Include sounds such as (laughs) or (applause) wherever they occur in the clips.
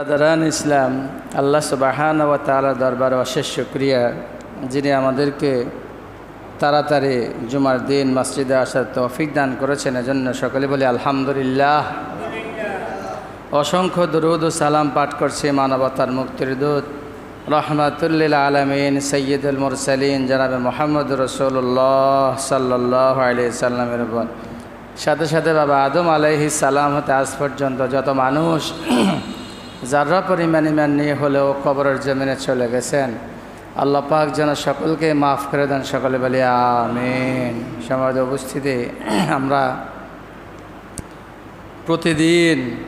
রাদারান ইসলাম, আল্লাহ সুবাহান ও তালা দরবার অশেষ শুক্রিয়া। যিনি আমাদেরকে তাড়াতাড়ি জুমার দিন মসজিদে আসার তৌফিক দান করেছেন, এজন্য সকলে বলি আলহামদুলিল্লাহ। অসংখ্য দরুদ ও সালাম পাঠ করছে মানবতার মুক্তির দূত, রহমাতুল্লিল আলমিন সৈয়দুল মুরসালিন, জনাবে মোহাম্মদ রসুল্লাহ সাল্লাহ আলি সাল্লামের সাথে সাথে বাবা আদম আলাইহি সালাম হতে আজ পর্যন্ত যত মানুষ যারা পরিমাণ ইমান নিয়ে হলেও কবরের জমিনে চলে গেছেন, আল্লাহ পাক যেন সকলকে মাফ করে দেন সকলে বলি আমিন। সমাজ উপস্থিতি, (clears throat) আমরা প্রতিদিন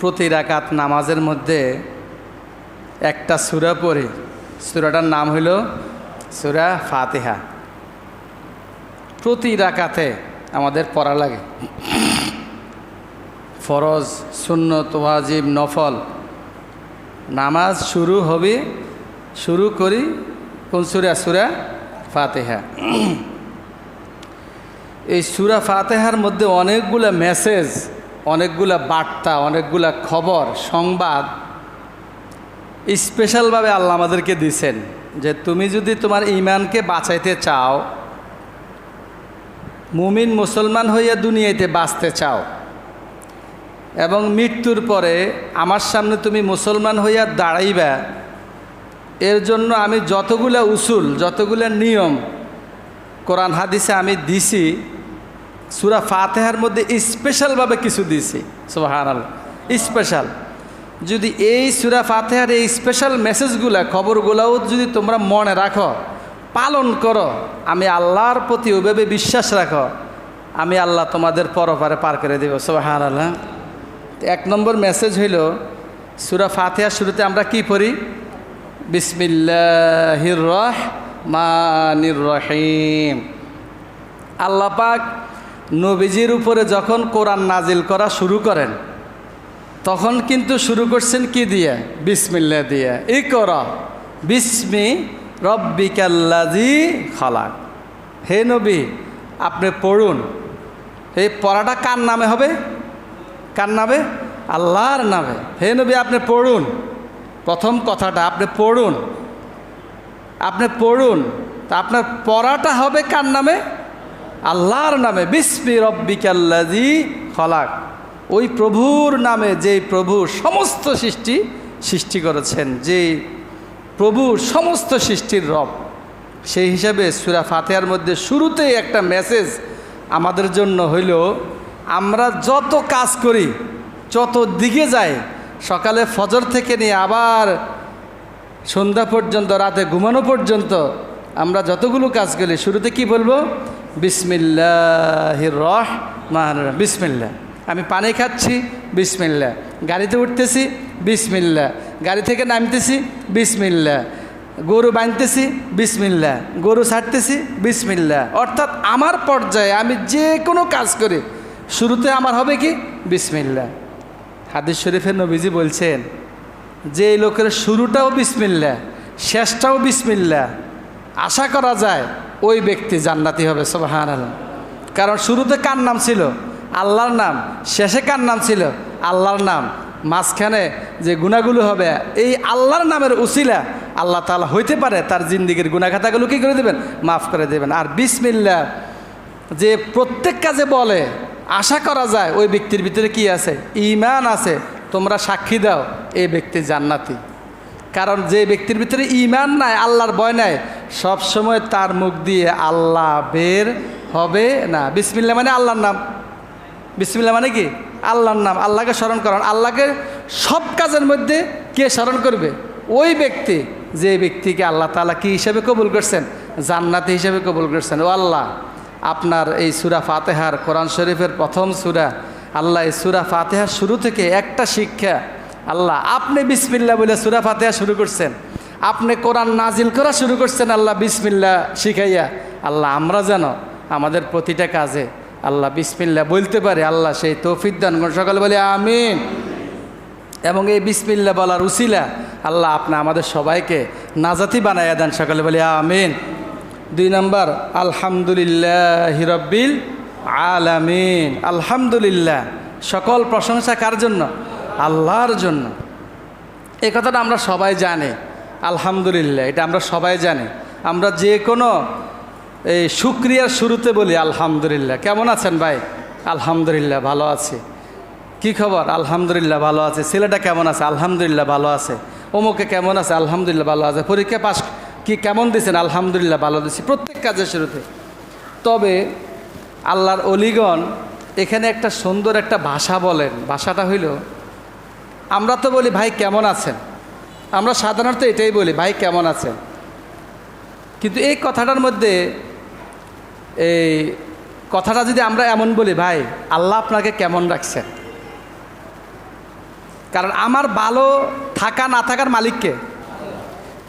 প্রতি রাকাত নামাজের মধ্যে একটা সুরা পড়ি। সুরাটার নাম হইল সুরা ফাতিহা। প্রতি রাকাতে আমাদের পড়া লাগে। (clears throat) ফরজ, সুন্নত, ওয়াজিব, নফল। নামাজ শুরু হবে, শুরু করি কোন সুরা? সুরা ফাতেহা। এই সুরা ফাতেহার মধ্যে অনেকগুলা মেসেজ, অনেকগুলা বার্তা, অনেকগুলা খবর, সংবাদ স্পেশালভাবে আল্লাহ আমাদেরকে দিছেন যে তুমি যদি তোমার ইমানকে বাঁচাইতে চাও, মুমিন মুসলমান হইয়া দুনিয়াতে বাঁচতে চাও এবং মৃত্যুর পরে আমার সামনে তুমি মুসলমান হইয়া দাঁড়াইবা, এর জন্য আমি যতগুলা উসুল, যতগুলা নিয়ম কোরআন হাদিসে আমি দিছি, সুরা ফাতেহার মধ্যে স্পেশালভাবে কিছু দিছি। সোহান স্পেশাল যদি এই সুরা ফাতেহার এই স্পেশাল মেসেজগুলা খবরগুলাও যদি তোমরা মনে রাখো, পালন করো, আমি আল্লাহর প্রতি ওইভাবে বিশ্বাস রাখো, আমি আল্লাহ তোমাদের পরপারে পার করে দেব। সোহান আল্লাহ এক নম্বর মেসেজ হইল, সুরা ফাতেহা শুরুতে আমরা কি পড়ি? বিসমিল্লাহির রহ মানির রহিম। আল্লাহ পাক নবীজির উপরে যখন কোরআন নাজিল করা শুরু করেন, তখন কিন্তু শুরু করছেন কি দিয়ে? বিসমিল্লা দিয়ে। ই কর বিসমি রব্বিকাল্লাজি খালাক। হে নবী, আপনি পড়ুন। এই পড়াটা কার নামে হবে? কার নামে? আল্লাহর নামে। হে নবী, আপনি পড়ুন। প্রথম কথাটা, আপনি পড়ুন। আপনি পড়ুন। তা আপনার পড়াটা হবে কার নামে? আল্লাহর নামে। বিসমি রব্বিকাল্লাজি খলাক। ওই প্রভুর নামে যেই প্রভু সমস্ত সৃষ্টি সৃষ্টি করেছেন, যেই প্রভু সমস্ত সৃষ্টির রব। সেই হিসাবে সুরা ফাতেহার মধ্যে শুরুতেই একটা মেসেজ আমাদের জন্য হইল আমরা যত কাজ করি, যত দিকে যাই, সকালে ফজর থেকে নিয়ে আবার সন্ধ্যা পর্যন্ত, রাতে ঘুমানো পর্যন্ত আমরা যতগুলো কাজ করি, শুরুতে কি বলব? বিসমিল্লাহির রহ মান বিসমিল্লা। আমি পানি খাচ্ছি, বিসমিল্লা। গাড়িতে উঠতেছি, বিসমিল্লা। গাড়ি থেকে নামতেছি, বিসমিল্লা। গরু বাঁধতেছি, বিসমিল্লা। গরু ছাড়তেছি, বিসমিল্লা। অর্থাৎ আমার পর্যায়ে আমি যে কোনো কাজ করি শুরুতে আমার হবে কি? বিসমিল্লা হাদিস শরীফের নবীজি বলছেন, যে এই লোকের শুরুটাও বিসমিল্লা শেষটাও বিসমিল্লা আশা করা যায় ওই ব্যক্তি জান্নাতি হবে সোহান কারণ শুরুতে কার নাম ছিল? আল্লাহর নাম। শেষে কার নাম ছিল? আল্লাহর নাম। মাঝখানে যে গুণাগুলো হবে, এই আল্লাহর নামের উসিলা আল্লাহ তালা হইতে পারে, তার জিন্দিগির গুণাখাতাগুলো কী করে দেবেন? মাফ করে দেবেন। আর বিসমিল্লা যে প্রত্যেক কাজে বলে আশা করা যায় ওই ব্যক্তির ভিতরে কি আছে? ইমান আছে। তোমরা সাক্ষী দাও, এই ব্যক্তি জান্নাতি। কারণ যে ব্যক্তির ভিতরে ইমান নাই, আল্লাহর ভয় নাই সবসময় তার মুখ দিয়ে আল্লাহ বের হবে না। বিসমিল্লা মানে আল্লাহর নাম। বিসমিল্লা মানে কি? আল্লাহর নাম। আল্লাহকে স্মরণ করেন আল্লাহকে সব কাজের মধ্যে কে স্মরণ করবে? ওই ব্যক্তি। যে ব্যক্তিকে আল্লাহ তালা কি হিসাবে কবুল করছেন? জান্নাতি হিসাবে কবুল করছেন। ও আল্লাহ। আপনার এই সুরা ফাতেহার কোরআন শরীফের প্রথম সুরা, আল্লাহ এই সুরা ফাতেহার শুরু থেকে একটা শিক্ষা, আল্লাহ আপনি বিসমিল্লা বলে সুরা ফাতেহা শুরু করছেন, আপনি কোরআন নাজিল করা শুরু করছেন, আল্লাহ বিসমিল্লা শিখাইয়া, আল্লাহ আমরা যেন আমাদের প্রতিটা কাজে আল্লাহ বিসমিল্লা বলতে পারে, আল্লাহ সেই তৌফিক দান। সকালে বলে আমিন। এবং এই বিসমিল্লা বলার উসিলা আল্লাহ আপনি আমাদের সবাইকে নাজাতি বানাইয়া দেন। সকালে বলে আমিন। দুই নম্বর, আলহামদুলিল্লাহ হিরব্বিল আলামিন। আলহামদুলিল্লাহ। সকল প্রশংসা কার জন্য? আল্লাহর জন্য। এই কথাটা আমরা সবাই জানি। আলহামদুলিল্লাহ, এটা আমরা সবাই জানি। আমরা যে কোনো, এই শুক্রিয়ার শুরুতে বলি আলহামদুলিল্লাহ। কেমন আছেন ভাই? আলহামদুলিল্লাহ ভালো আছি। কি খবর? আলহামদুলিল্লাহ ভালো আছে। ছেলেটা কেমন আছে? আলহামদুলিল্লাহ ভালো আছে। অমুকে কেমন আছে? আলহামদুলিল্লাহ ভালো আছে। পরীক্ষা পাস কি কেমন দিয়েছেন আলহামদুলিল্লাহ ভালো দিচ্ছি প্রত্যেক কাজের শুরুতে। তবে আল্লাহর অলিগণ এখানে একটা সুন্দর একটা ভাষা বলেন। ভাষাটা হইল, আমরা তো বলি, ভাই, কেমন আছেন? আমরা সাধারণত এটাই বলি, ভাই, কেমন আছেন? কিন্তু এই কথাটার মধ্যে, এই কথাটা যদি আমরা এমন বলি, ভাই, আল্লাহ আপনাকে কেমন রাখছেন? কারণ আমার ভালো থাকা না থাকার মালিককে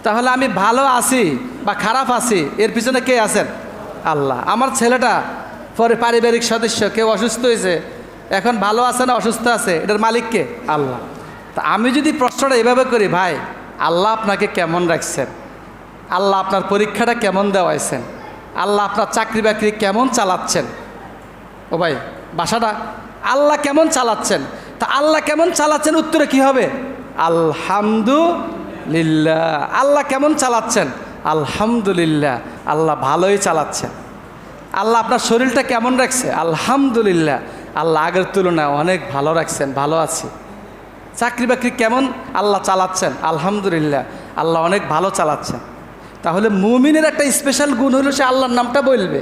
তাহলে আমি ভালো আছি বা খারাপ আছি? এর পিছনে কে আছেন? আল্লাহ। আমার ছেলেটা পরে পারিবারিক সদস্য, কেউ অসুস্থ হয়েছে। এখন ভালো আছে না অসুস্থ আছে? এটার মালিককে আল্লাহ। তা আমি যদি প্রশ্নটা এভাবে করি, ভাই, আল্লাহ আপনাকে কেমন রাখছেন? আল্লাহ আপনার পরীক্ষাটা কেমন দেওয়াইছেন? আল্লাহ আপনার চাকরি বাকরি কেমন চালাচ্ছেন? ও ভাই, বাসাটা আল্লাহ কেমন চালাচ্ছেন? তা আল্লাহ কেমন চালাচ্ছেন? উত্তরে কি হবে? আলহামদুলিল্লাহ। আল্লাহ কেমন চালাচ্ছেন? আলহামদুলিল্লাহ। আল্লাহ ভালোই চালাচ্ছেন আল্লাহ আপনার শরীরটা কেমন রাখছে? আলহামদুলিল্লাহ। আল্লাহ আগের তুলনায় অনেক ভালো রাখছেন, ভালো আছি। চাকরি বাকরি কেমন? আল্লাহ চালাচ্ছেন, আলহামদুলিল্লাহ। আল্লাহ অনেক ভালো চালাচ্ছেন। তাহলে মুমিনের একটা স্পেশাল গুণ হলো সে আল্লাহর নামটা বলবে।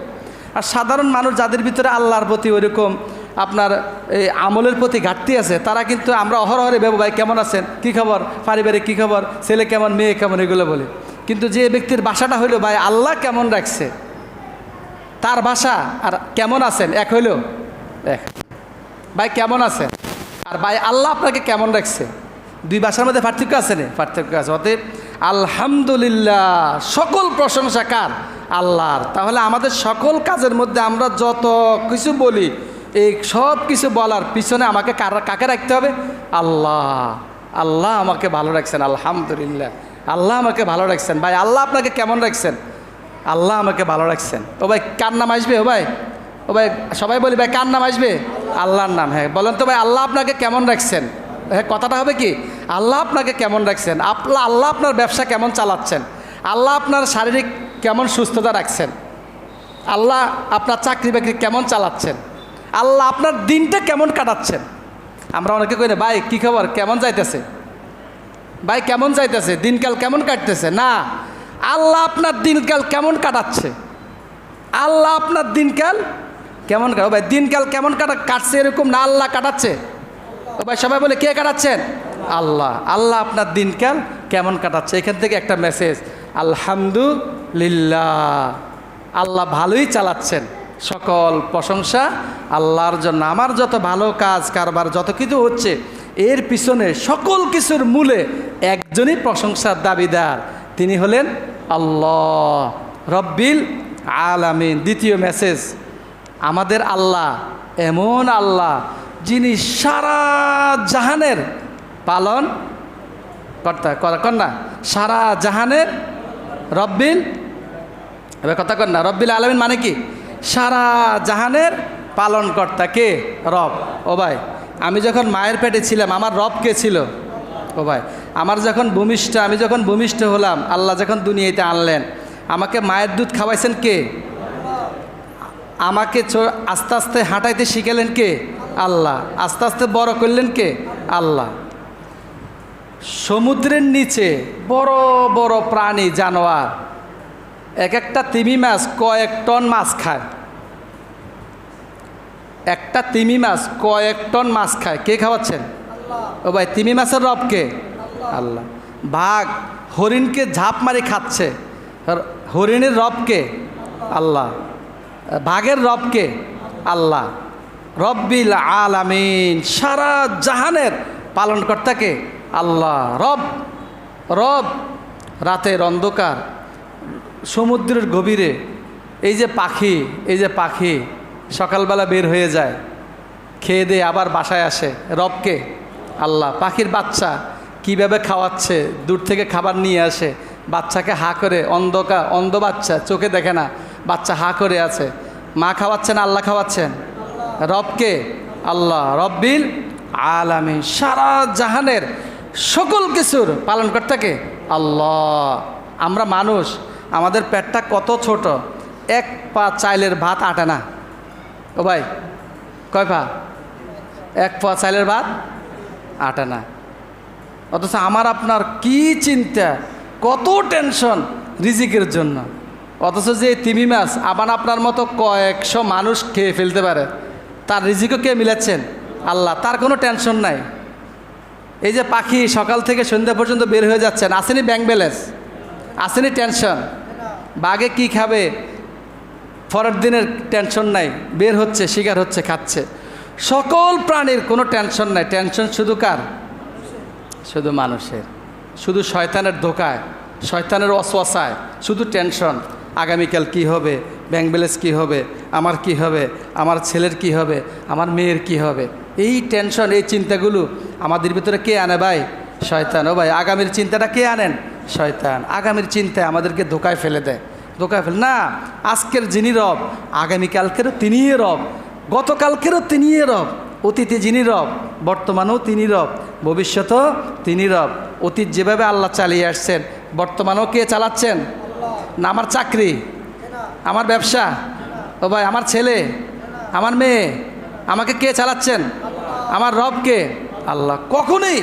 আর সাধারণ মানুষ যাদের ভিতরে আল্লাহর প্রতি ওইরকম আপনার এই আমলের প্রতি ঘাটতি আছে, তারা কিন্তু আমরা অহরহরে বেবু ভাই, কেমন আছেন? কী খবর? পারিবারিক কী খবর? ছেলে কেমন, মেয়ে কেমন? এগুলো বলে। কিন্তু যে ব্যক্তির বাসাটা হইল, ভাই, আল্লাহ কেমন রাখছে? তার ভাষা আর কেমন আছেন? এক হইল। এক। ভাই, কেমন আছেন? আর, ভাই, আল্লাহ আপনাকে কেমন রাখছে? দুই ভাষার মধ্যে পার্থক্য আছে না? পার্থক্য আছে। অতএব, আলহামদুলিল্লাহ, সকল প্রশংসা কার? আল্লাহর। তাহলে আমাদের সকল কাজের মধ্যে আমরা যত কিছু বলি এই সব কিছু বলার পিছনে আমাকে কার কাকে রাখতে হবে? আল্লাহ। আল্লাহ আমাকে ভালো রাখছেন, আলহামদুলিল্লাহ। আল্লাহ আমাকে ভালো রাখছেন। ভাই, আল্লাহ আপনাকে কেমন রাখছেন? আল্লাহ আমাকে ভালো রাখছেন। ও ভাই, কার নাম আসবে ও ভাই? ও ভাই, সবাই বলি, ভাই, কার নাম আসবে? আল্লাহর নাম হ্যাঁ। বলেন তো ভাই, আল্লাহ আপনাকে কেমন রাখছেন? হ্যাঁ কথাটা হবে কি? আল্লাহ আপনাকে কেমন রাখছেন? আপনা আল্লাহ আপনার ব্যবসা কেমন চালাচ্ছেন? আল্লাহ আপনার শারীরিক কেমন সুস্থতা রাখছেন? আল্লাহ আপনার চাকরি বাকরি কেমন চালাচ্ছেন? আল্লাহ আপনার দিনটা কেমন কাটাচ্ছেন? আমরা অনেকে কই না, ভাই, কী খবর? কেমন যাইতেছে? ভাই, কেমন যাইতেছে? দিনকাল কেমন কাটতেছে? না, আল্লাহ আপনার দিনকাল কেমন কাটাচ্ছে? আল্লাহ আপনার দিনকাল কেমন কাটা ভাই, দিনকাল কেমন কাটা, কাটছে এরকম না আল্লাহ কাটাচ্ছে? ও ভাই, সবাই বলে, কে কাটাচ্ছেন? আল্লাহ আল্লাহ আপনার দিনকাল কেমন কাটাচ্ছে? এখান থেকে একটা মেসেজ আলহামদুলিল্লাহ, আল্লাহ ভালোই চালাচ্ছেন। সকল প্রশংসা, আল্লাহর জন্য। আমার যত ভালো কাজ, কারবার, যত কিছু হচ্ছে, এর পিছনে সকল কিছুর মূলে একজনই প্রশংসার দাবিদার। তিনি হলেন আল্লাহ রব্বিল আলামিন। দ্বিতীয় মেসেজ, আমাদের আল্লাহ এমন আল্লাহ যিনি সারা জাহানের পালন কর্তা কন্যা সারা জাহানের রব্বিল, এবার কথা না, রব্বিল আলমিন মানে কি? সারা জাহানের পালনকর্তা কে? রব। ও ভাই, আমি যখন মায়ের পেটে ছিলাম, আমার রব কে ছিল? ও ভাই, আমার যখন ভূমিষ্ঠ, আমি যখন ভূমিষ্ঠ হলাম, আল্লাহ যখন দুনিয়াতে আনলেন, আমাকে মায়ের দুধ খাওয়াইছেন কে? আমাকে আস্তে আস্তে হাঁটাইতে শিখালেন কে? আল্লাহ। আস্তে আস্তে বড় করলেন কে? আল্লাহ। সমুদ্রের নিচে বড় বড় প্রাণী, জানোয়ার। এক একটা তিমি মাছ কয়েক টন মাছ খায়। একটা তিমি মাছ কয়েক টন মাছ খায়। কে খাওয়াচ্ছেন? ও ভাই তিমি মাছের রব কে? আল্লাহ। বাঘ হরিণকে ঝাঁপ মারি খাচ্ছে। হরিণের রব কে? আল্লাহ। বাঘের রব কে? আল্লাহ। রব্বিল আলামিন সারা জাহানের পালনকর্তাকে আল্লাহ। রব রব রাতের অন্ধকার। সমুদ্রের গভীরে এই যে পাখি, এই যে পাখি সকালবেলা বের হয়ে যায়, খেয়ে দিয়ে আবার বাসায় আসে। রবকে আল্লাহ। পাখির বাচ্চা কীভাবে খাওয়াচ্ছে? দূর থেকে খাবার নিয়ে আসে। বাচ্চাকে হা করে অন্ধকার অন্ধ বাচ্চা, চোখে দেখে না, বাচ্চা হা করে আছে। মা খাওয়াচ্ছেন, আল্লাহ খাওয়াচ্ছেন? রবকে আল্লাহ। রব্বিল আলামিন। সারা জাহানের সকল কিছুর পালনকর্তাকে আল্লাহ। আমরা মানুষ আমাদের পেটটা কত ছোট? এক পা চাইলের ভাত আটে না। ও ভাই, কয় পা? এক পা চাইলের ভাত আটে না। অথচ আমার আপনার কি চিন্তা? কত টেনশন রিজিকের জন্য। অথচ যে তিমি মাছ আবার আপনার মতো কয়েকশো মানুষ খেয়ে ফেলতে পারে, তার রিজিকও কে মিলাচ্ছেন? আল্লাহ, তার কোনো টেনশন নাই। এই যে পাখি সকাল থেকে সন্ধ্যা পর্যন্ত বের হয়ে যাচ্ছেন, আসেনি ব্যাংক ব্যালেন্স আসেনি টেনশন? বাঘে কি খাবে? পরের দিনের টেনশন নাই, বের হচ্ছে, শিকার হচ্ছে, খাচ্ছে। সকল প্রাণীর কোনো টেনশন নাই। টেনশন শুধু কার? শুধু মানুষের। শুধু শয়তানের ধোকায়, শয়তানের অশ্বাসায়। শুধু টেনশন, আগামীকাল কি হবে? ব্যাংক ব্যালেন্স কী হবে? আমার কি হবে? আমার ছেলের কি হবে? আমার মেয়ের কি হবে? এই টেনশন, এই চিন্তাগুলো আমাদের ভিতরে কে আনে ভাই? শয়তান। ও ভাই, আগামীর চিন্তাটা কে আনেন? শয়তান। আগামীর চিন্তায় আমাদেরকে ধোকায় ফেলে দেয়। ধোকায় ফেলে না, আজকের যিনি রব, আগামীকালকেরও তিনিই রব, গতকালকেরও তিনিই রব, অতীতে যিনি রব, বর্তমানেও তিনি রব, ভবিষ্যতেও তিনি রব। অতীত যেভাবে আল্লাহ চালিয়ে আসছেন, বর্তমানেও কে চালাচ্ছেন? না, আমার চাকরি, আমার ব্যবসা, ও ভাই, আমার ছেলে, আমার মেয়ে, আমাকে কে চালাচ্ছেন? আমার রব কে? আল্লাহ। কখনোই।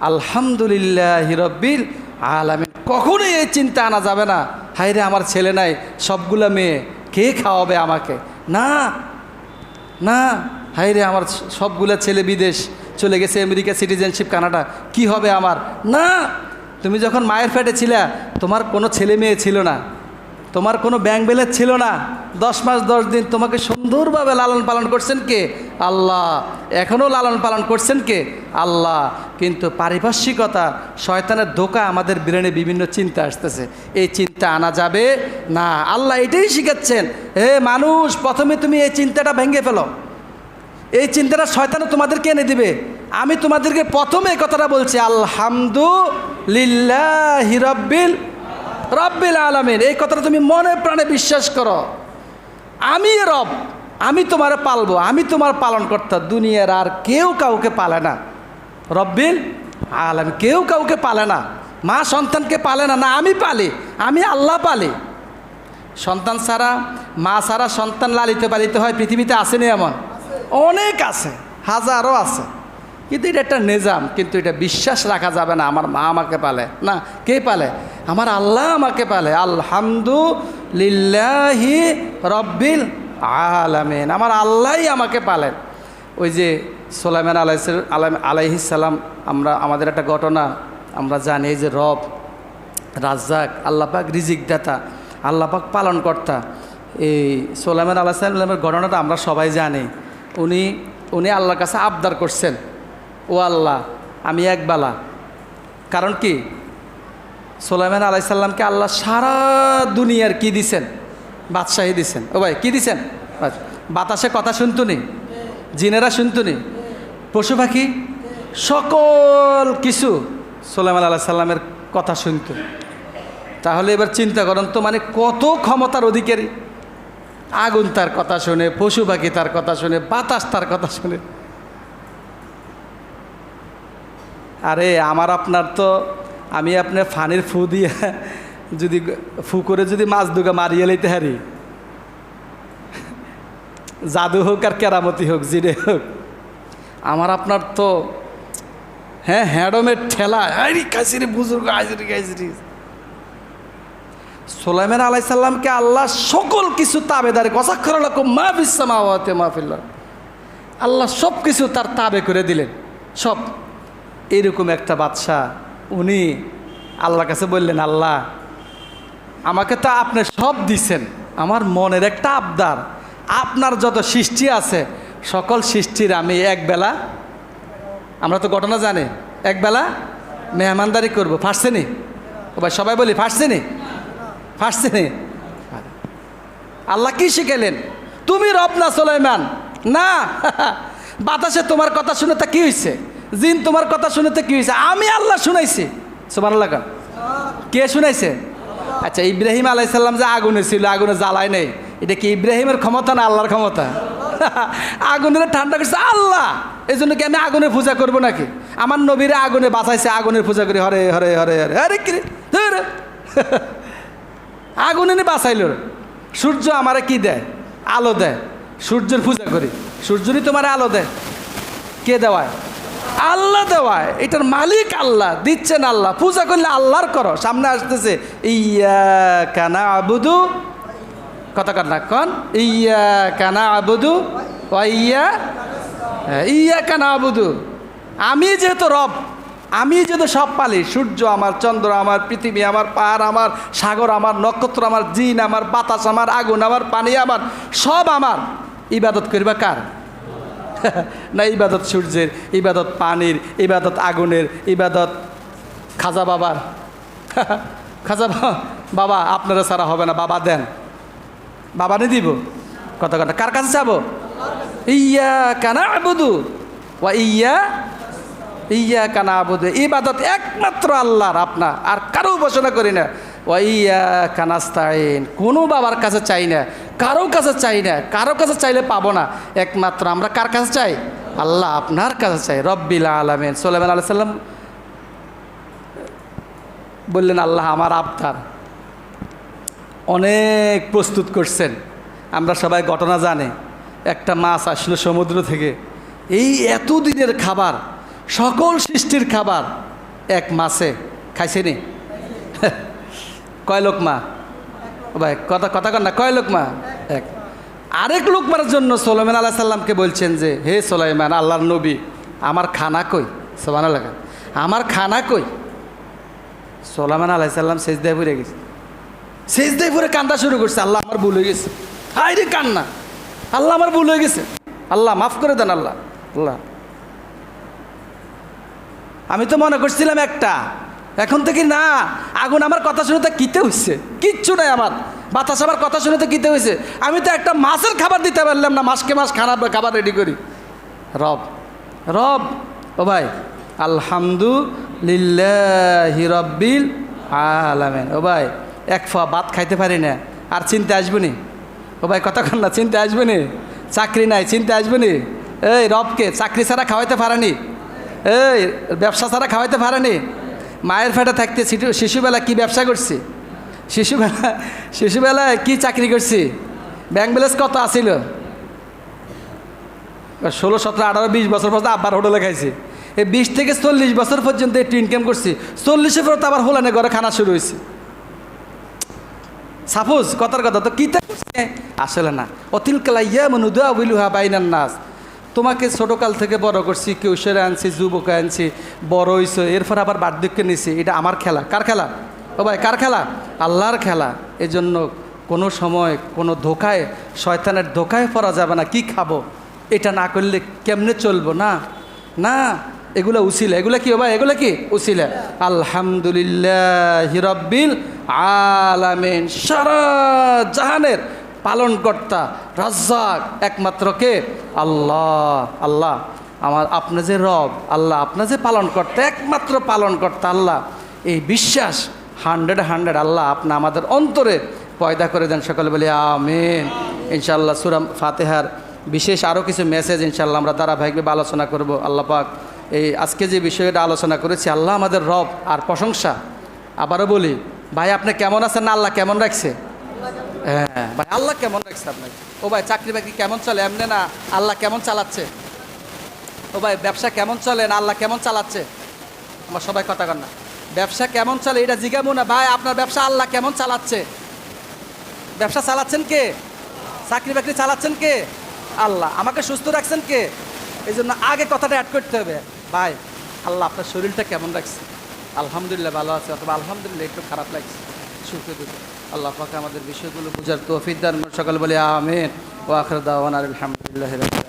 আলহামদুলিল্লাহ রব্বিল আলামিন, কখনোই এই চিন্তা আনা যাবে না। হাইরে আমার ছেলে নাই, সবগুলো মেয়ে, কে খাওয়াবে আমাকে? না না হাইরে আমার সবগুলো ছেলে বিদেশ, চলে গেছে আমেরিকা সিটিজেনশিপ, কানাডা, কি হবে আমার? না, তুমি যখন মায়ের ফ্যাটে ছিলে, তোমার কোনো ছেলে মেয়ে ছিল না। তোমার কোনো ব্যাংক ব্যালেন্স ছিল না। দশ মাস, দশ দিন তোমাকে সুন্দরভাবে লালন পালন করছেন কে? আল্লাহ। এখনও লালন পালন করছেন কে? আল্লাহ। কিন্তু পারিপার্শ্বিকতা, শয়তানের ধোকা আমাদের ব্রেনে বিভিন্ন চিন্তা আসতেছে। এই চিন্তা আনা যাবে না। আল্লাহ এটাই শিখাচ্ছেন। হে মানুষ, প্রথমে তুমি এই চিন্তাটা ভেঙে ফেলো। এই চিন্তাটা শয়তানও তোমাদেরকে এনে দিবে। আমি তোমাদেরকে প্রথমে কথাটা বলছি, আলহামদুলিল্লাহ রব্বিল রব্বিল আলমিন, এই কথাটা তুমি মনে প্রাণে বিশ্বাস করো। আমি রব, আমি তোমার পালবো, আমি তোমার পালন কর্তা দুনিয়ার আর কেউ কাউকে পালে না। রব্বিল আলম কেউ কাউকে পালে না। মা সন্তানকে পালে না না আমি পালি, আমি আল্লাহ পালি। সন্তান ছাড়া, মা ছাড়া সন্তান লালিত পালিত হয়, পৃথিবীতে আসেনি এমন? অনেক আছে হাজারও আছে। কিন্তু এটা একটা নিজাম, কিন্তু এটা বিশ্বাস রাখা যাবে না, আমার মা আমাকে পালে। না, কে পালে? আমার আল্লাহ আমাকে পালে। আলহামদুলিল্লাহি রব্বিল আলামিন। আমার আল্লাহই আমাকে পালেন ওই যে সোলাইমান আলাই আলাম আলাইহিসাল্লাম আমরা, আমাদের একটা ঘটনা, আমরা জানি যে রব, রাজ্জাক আল্লাপাক রিজিক দাতা আল্লাপাক পালন কর্তা এই সোলাইমান আল্লাহ সাল্লামের ঘটনাটা আমরা সবাই জানি। উনি উনি আল্লাহর কাছে আবদার করছেন। ও আল্লাহ, আমি একবেলা কারণ কি? সোলাইমান আলাইসাল্লামকে আল্লাহ সারা দুনিয়ার কি দিছেন? বাদশাহী দিছেন। ও ভাই, কী দিছেন? বাতাসে কথা শুনতুনি জিনেরা শুনতুনি পশু পাখি? সকল কিছু সোলাইমান আল্লাহ সাল্লামের কথা শুনত। তাহলে এবার চিন্তা করেন তো মানে কত ক্ষমতার অধিকারী? আগুন তার কথা শুনে, পশু পাখি তার কথা শুনে, বাতাস তার কথা শুনে। আরে আমার আপনার তো, আমি আপনার ফানির ফু দিয়ে যদি ফু করে যদি মাছ দুগা মারিয়ে লইতে হারি। জাদু হোক আর কেরামতি হোক জিরে হোক। আমার আপনার তো হ্যাঁ হ্যাডমের ঠেলা। আরে বুজুর্গ আজরি কাছিরি সোলাইমান আলাইসাল্লামকে আল্লাহ সকল কিছু তাবেদারে কসাক্ষর রকম মা বিশ্বমাওয়াতে মাহফিল্লা আল্লাহ সব কিছু তার তাবে করে দিলেন, সব। এরকম একটা বাদশাহ উনি আল্লাহর কাছে বললেন, আল্লাহ, আমাকে তো আপনি সব দিছেন, আমার মনের একটা আবদার, আপনার যত সৃষ্টি আছে, সকল সৃষ্টির আমি একবেলা আমরা তো ঘটনা জানি একবেলা মেহমানদারি করব ও ভাই, সবাই বলি ফার্সেনি ফার্সেনি আল্লাহ কি শিখালেন তুমি রব না সোলাইমান। না। (laughs) বাতাসে তোমার কথা শুনে তা কি হয়েছে জিন তোমার কথা শুনে তা কি হয়েছে? আমি আল্লাহ শুনাইছি। সোমান আল্লাহ। কে শুনাইছে? আচ্ছা ইব্রাহিম আলাইসাল্লাম যে আগুনে ছিল, আগুনে জ্বালায় নেই। এটা কি ইব্রাহিমের ক্ষমতা না আল্লাহর ক্ষমতা? (laughs) আগুনের ঠান্ডা করছে আল্লাহ। এই জন্য কি আমি আগুনে পূজা করব নাকি? আমার নবীর আগুনে বাঁচাইছে, আগুনের পূজা করি। হরে হরে হরে হরে আরে কি। (laughs) আগুনে বাঁচাইল সূর্য আমারে কি দেয়? আলো দেয়। সূর্যের পূজা করি। সূর্যরই তোমার আলো দেয়। কে দেওয়ায়? আল্লাহ দেওয়ায়, এটার মালিক আল্লাহ, দিচ্ছেন আল্লাহ, পূজা করলে আল্লাহর করো। সামনে আসতেছে ইয়া কানা আবুদু কথা কর না, কন ইয়া কানা আবুদু ও ইয়া ইয়া কানা আবুদু আমি যেহেতু রব, আমি যেহেতু সব পালি, সূর্য আমার, চন্দ্র আমার, পৃথিবী আমার, পাহাড় আমার, সাগর আমার, নক্ষত্র আমার, জিন আমার, বাতাস আমার, আগুন আমার, পানি আমার, সব আমার। ইবাদত করিবা কার? না, ইবাদত সূর্যের, ইবাদত পানির, ইবাদত আগুনের, ইবাদত খাজা বাবার। (laughs) খাজা বাবা, আপনারা ছাড়া হবে না, বাবা দেন। বাবা নে দিব। কত কথা, কার কাছে যাব ইয়া কানা আবুদু ওয়া ইয়া ইয়া কানা আবুদু ইবাদত একমাত্র আল্লাহর, আপনার। আর কারও উপাসনা করি না। ওয়া ইয়া কানাস্তাইন কোনো বাবার কাছে চাই না। কারও কাছে চাই না, কারও কাছে চাইলে পাবো না। একমাত্র আমরা কার কাছে চাই? আল্লাহ আপনার কাছে চাই, রব্বিল আলমেন। সোলেমান আলাহ সাল্লাম বললেন, আল্লাহ আমার আবতার অনেক প্রস্তুত করছেন। আমরা সবাই ঘটনা জানে। একটা মাছ আসলো সমুদ্র থেকে। এই এত দিনের খাবার, সকল সৃষ্টির খাবার এক মাছে। খাইছেনি? কয় লোক মা? ভাই, কথা কথা কর না, কয় লোক মা এক। আরেক লোকমার জন্য সোলাইমান আল্লাহ সাল্লামকে বলছেন যে, হে সোলাইমান, আল্লাহর নবী, আমার খানা কই? সোমান আমার খানা কই? সোলাইমান আল্লাহ সাল্লাম সেজদায় পড়ে গেছে। সেজদায় পরে কান্দা শুরু করছে, আল্লাহ আমার ভুল হয়ে গেছে। হাই রে কান্না। আল্লাহ আমার ভুল হয়ে গেছে। আল্লাহ, মাফ করে দেন আল্লাহ। আল্লাহ। আমি তো মনে করছিলাম একটা এখন থেকে না, আগুন আমার কথা শুনে তো কিতে হচ্ছে কিচ্ছু নাই আমার। বাতাস আমার কথা শুনে তো কিতে হয়েছে আমি তো একটা মাছের খাবার দিতে পারলাম না মাসকে মাস খানা, খাবার রেডি করি। রব রব, ও ভাই, আলহামদুলিল্লাহি রব্বিল আলামেন। ও ভাই, এক ফা ভাত খাইতে পারি না, আর চিনতে আসব নি? ও ভাই কতক্ষণ না, চিনতে আসবে নি? চাকরি নাই, চিনতে আসবে নি? এই রবকে, চাকরি ছাড়া খাওয়াইতে পারেনি? এই ব্যবসা ছাড়া খাওয়াইতে পারেনি? মায়ের ফেটে থাকতে শিশু শিশুবেলা কি ব্যবসা করছি? শিশুবেলা শিশুবেলায় কি চাকরি করছি? ব্যাংক ব্যালেন্স কত আসিল ষোলো, সতেরো, আঠারো, বিশ বছর পর্যন্ত আব্বার হোটেলে খাইছি। এই বিশ থেকে চল্লিশ বছর পর্যন্ত একটু ইনকাম করছি। চল্লিশের পর আবার হোলানে ঘরে খানা শুরু হয়েছে সাপোজ, কথার কথা, তো করছে আসলে না। অতিল কালা ইয়া মনুদা উইলুহা বাইনান নাস। তোমাকে ছোটোকাল থেকে বড় করছি কৈশোরে আনছি যুবকে আনছি, বড় হইছো, এরপর আবার বার্ধক্যে নিছি। এটা আমার খেলা। কার খেলা? ও ভাই, কার খেলা? আল্লাহর খেলা। এজন্য কোনো সময় কোনো ধোকায়, শয়তানের ধোকায় পড়া যাবে না। কি খাব? এটা না করলে কেমনে চলবো না? না, এগুলো উসিলা। এগুলো কি ভাই? এগুলো কি? উসিলা। আলহামদুলিল্লাহ হিরব্বিল আলামিন। সারা জাহানের পালনকর্তা, রাজ্জাক একমাত্র কে? আল্লাহ। আল্লাহ, আমার আপনি যে রব, আল্লাহ আপনার যে পালনকর্তা, একমাত্র পালনকর্তা আল্লাহ। এই বিশ্বাস, হান্ড্রেড হান্ড্রেড আল্লাহ আপনি আমাদের অন্তরে পয়দা করে দেন। সকলে বলি, আমিন। ইনশাআল্লাহ সুরাম ফাতেহার বিশেষ আরও কিছু মেসেজ ইনশাল্লাহ আমরা ধারাবাহিকভাবে আলোচনা করব। আল্লাহ পাক, এই আজকে যে বিষয়টা আলোচনা করেছি, আল্লাহ আমাদের রব আর প্রশংসা। আবারও বলি, ভাই আপনি কেমন আছেন? না আল্লাহ কেমন রাখছে? হ্যাঁ। ভাই আল্লাহ কেমন রাখছে আপনাকে? ও ভাই, চাকরি বাকরি কেমন চলে? এমনি না, আল্লাহ কেমন চালাচ্ছে? ও ভাই, ব্যবসা কেমন চলে না আল্লাহ কেমন চালাচ্ছে? আমার সবাই কথা কর না। ব্যবসা কেমন চলে, এটা জিজ্ঞাবো না। ভাই, আপনার ব্যবসা আল্লাহ কেমন চালাচ্ছে? ব্যবসা চালাচ্ছেন কে? চাকরি বাকরি চালাচ্ছেন কে? আল্লাহ, আমাকে সুস্থ রাখছেন কে? এই জন্য আগে কথাটা অ্যাড করতে হবে। ভাই, আল্লাহ আপনার শরীরটা কেমন রাখছে? আলহামদুলিল্লাহ ভালো আছে, অথবা আলহামদুলিল্লাহ একটু খারাপ লাগছে। সুখে দুঃখে আল্লাহ পাকে আমাদের বিষয়গুলো বুঝার তৌফিক দান সকাল বলে আহমেদ ও আখরদা দাওয়ান আলহামদুলিল্লাহ